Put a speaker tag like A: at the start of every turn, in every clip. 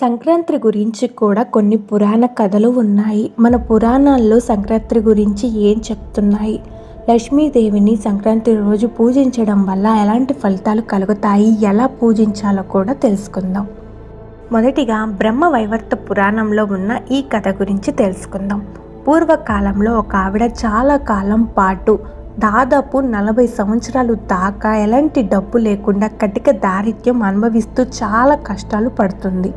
A: సంక్రాంతి గురించి కూడా కొన్ని పురాణ కథలు ఉన్నాయి. మన పురాణాల్లో సంక్రాంతి గురించి ఏం చెప్తున్నాయి? లక్ష్మీదేవిని సంక్రాంతి రోజు పూజించడం వల్ల ఎలాంటి ఫలితాలు కలుగుతాయి? ఎలా పూజించాలో కూడా తెలుసుకుందాం. మొదటిగా బ్రహ్మ వైవర్త పురాణంలో ఉన్న ఈ కథ గురించి తెలుసుకుందాం. పూర్వకాలంలో ఒక ఆవిడ చాలా కాలం పాటు దాదాపు నలభై సంవత్సరాలు దాకా ఎలాంటి డబ్బు లేకుండా కటిక దారిద్ర్యం అనుభవిస్తూ చాలా కష్టాలు పడుతుంది.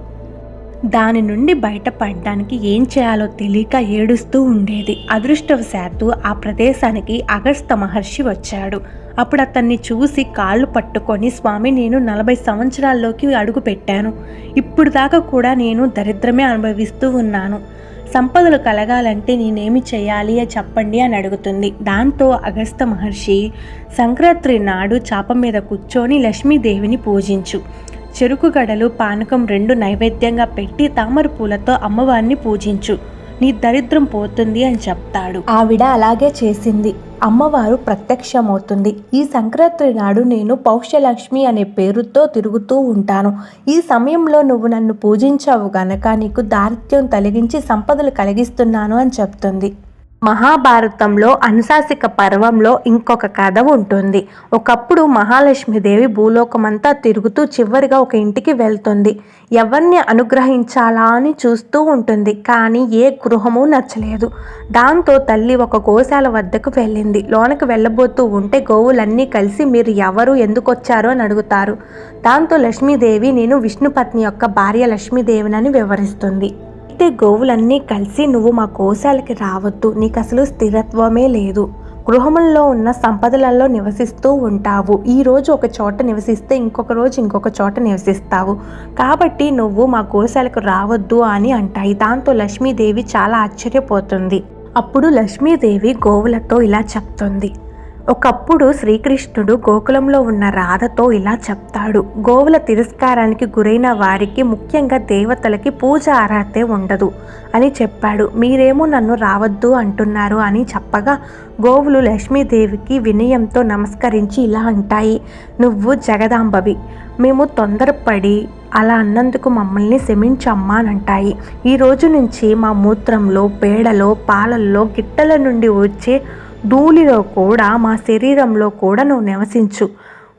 A: దాని నుండి బయటపడడానికి ఏం చేయాలో తెలియక ఏడుస్తూ ఉండేది. అదృష్టవశాత్తు ఆ ప్రదేశానికి అగస్త మహర్షి వచ్చాడు. అప్పుడు అతన్ని చూసి కాళ్ళు పట్టుకొని స్వామి నేను నలభై సంవత్సరాల్లోకి అడుగు పెట్టాను. ఇప్పుడు దాకా కూడా నేను దరిద్రమే అనుభవిస్తూ ఉన్నాను. సంపదలు కలగాలంటే నేనేమి చేయాలి అని చెప్పండి అని అడుగుతుంది. దాంతో అగస్త మహర్షి సంక్రాంతి నాడు చాప మీద కూర్చొని లక్ష్మీదేవిని పూజించు. చెరుకు గడలు పానకం రెండు నైవేద్యంగా పెట్టి తామర పూలతో అమ్మవారిని పూజించు. నీ దరిద్రం పోతుంది అని చెప్తాడు. ఆవిడ అలాగే చేసింది. అమ్మవారు ప్రత్యక్షమవుతుంది. ఈ సంక్రాంతి నాడు నేను పౌష్యలక్ష్మి అనే పేరుతో తిరుగుతూ ఉంటాను. ఈ సమయంలో నువ్వు నన్ను పూజించావు గనక నీకు దారిద్ర్యం తొలగించి సంపదలు కలిగిస్తున్నాను అని చెప్తుంది. మహాభారతంలో అనుశాసిక పర్వంలో ఇంకొక కథ ఉంటుంది. ఒకప్పుడు మహాలక్ష్మీదేవి భూలోకమంతా తిరుగుతూ చివరిగా ఒక ఇంటికి వెళ్తుంది. ఎవరిని అనుగ్రహించాలా అని చూస్తూ ఉంటుంది. కానీ ఏ గృహము నచ్చలేదు. దాంతో తల్లి ఒక గోశాల వద్దకు వెళ్ళింది. లోనకి వెళ్ళబోతూ ఉంటే గోవులన్నీ కలిసి మీరు ఎవరు? ఎందుకు వచ్చారు అని అడుగుతారు. దాంతో లక్ష్మీదేవి నేను విష్ణుపత్ని యొక్క భార్య లక్ష్మీదేవినని వివరిస్తుంది. అయితే గోవులన్నీ కలిసి నువ్వు మా కోశాలకి రావద్దు. నీకు అసలు స్థిరత్వమే లేదు. గృహముల్లో ఉన్న సంపదలలో నివసిస్తూ ఉంటావు. ఈ రోజు ఒక చోట నివసిస్తే ఇంకొక రోజు ఇంకొక చోట నివసిస్తావు. కాబట్టి నువ్వు మా గోశాలకు రావద్దు అని అంటాయి. దాంతో లక్ష్మీదేవి చాలా ఆశ్చర్యపోతుంది. అప్పుడు లక్ష్మీదేవి గోవులతో ఇలా చెప్తుంది. ఒకప్పుడు శ్రీకృష్ణుడు గోకులంలో ఉన్న రాధతో ఇలా చెప్తాడు. గోవుల తిరస్కారానికి గురైన వారికి ముఖ్యంగా దేవతలకి పూజ ఆరాతే ఉండదు అని చెప్పాడు. మీరేమో నన్ను రావద్దు అంటున్నారు అని చెప్పగా గోవులు లక్ష్మీదేవికి వినయంతో నమస్కరించి ఇలా అంటాయి. నువ్వు జగదాంబవి మేము తొందరపడి అలా అన్నందుకు మమ్మల్ని శమించమ్మా అని అంటాయి. ఈ రోజు నుంచి మా మూత్రంలో పేడలో పాలల్లో గిట్టల నుండి వచ్చే ధూళిలో కూడా మా శరీరంలో కూడా నువ్వు నివసించు.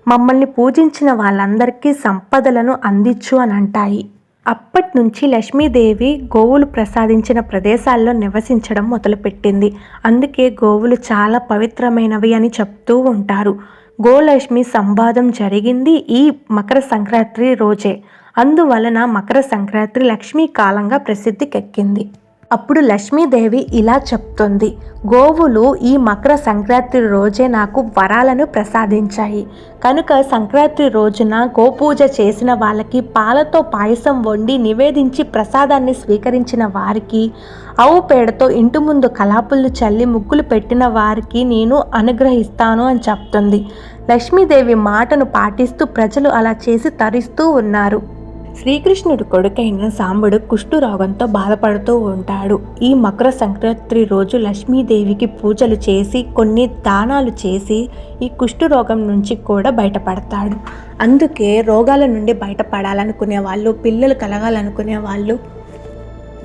A: మమ్మల్ని పూజించిన వాళ్ళందరికీ సంపదలను అందించు అని అంటాయి. అప్పటి నుంచి లక్ష్మీదేవి గోవులు ప్రసాదించిన ప్రదేశాల్లో నివసించడం మొదలుపెట్టింది. అందుకే గోవులు చాలా పవిత్రమైనవి అని చెప్తూ ఉంటారు. గోలక్ష్మి సంవాదం జరిగింది ఈ మకర సంక్రాంతి రోజే. అందువలన మకర సంక్రాంతి లక్ష్మీ కాలంగా ప్రసిద్ధికెక్కింది. అప్పుడు లక్ష్మీదేవి ఇలా చెప్తుంది గోవులు ఈ మకర సంక్రాంతి రోజే నాకు వరాలను ప్రసాదించాయి. కనుక సంక్రాంతి రోజున గోపూజ చేసిన వాళ్ళకి పాలతో పాయసం వండి నివేదించి ప్రసాదాన్ని స్వీకరించిన వారికి ఆవు పేడతో ఇంటి ముందు కలాపులు చల్లి ముగ్గులు పెట్టిన వారికి నేను అనుగ్రహిస్తాను అని చెప్తుంది. లక్ష్మీదేవి మాటను పాటిస్తూ ప్రజలు అలా చేసి తరిస్తూ ఉన్నారు. శ్రీకృష్ణుడు కొడుకైన సాంబుడు కుష్ఠురోగంతో బాధపడుతూ ఉంటాడు. ఈ మకర సంక్రాంతి రోజు లక్ష్మీదేవికి పూజలు చేసి కొన్ని దానాలు చేసి ఈ కుష్ఠురోగం నుంచి కూడా బయటపడతాడు. అందుకే రోగాల నుండి బయటపడాలనుకునే వాళ్ళు పిల్లలు కలగాలనుకునే వాళ్ళు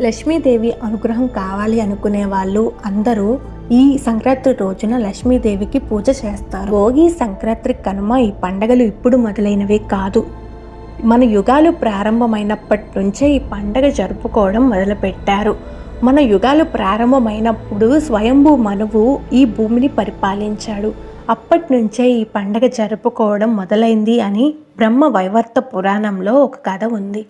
A: లక్ష్మీదేవి అనుగ్రహం కావాలి అనుకునే వాళ్ళు అందరూ ఈ సంక్రాంతి రోజున లక్ష్మీదేవికి పూజ చేస్తారు. భోగి సంక్రాంతి కనుమ ఈ పండగలు ఇప్పుడు మొదలైనవి కాదు. మన యుగాలు ప్రారంభమైనప్పటి నుంచే ఈ పండగ జరుపుకోవడం మొదలుపెట్టారు. మన యుగాలు ప్రారంభమైనప్పుడు స్వయంభూ మనువు ఈ భూమిని పరిపాలించాడు. అప్పటి నుంచే ఈ పండగ జరుపుకోవడం మొదలైంది అని బ్రహ్మ వైవర్త పురాణంలో ఒక కథ ఉంది.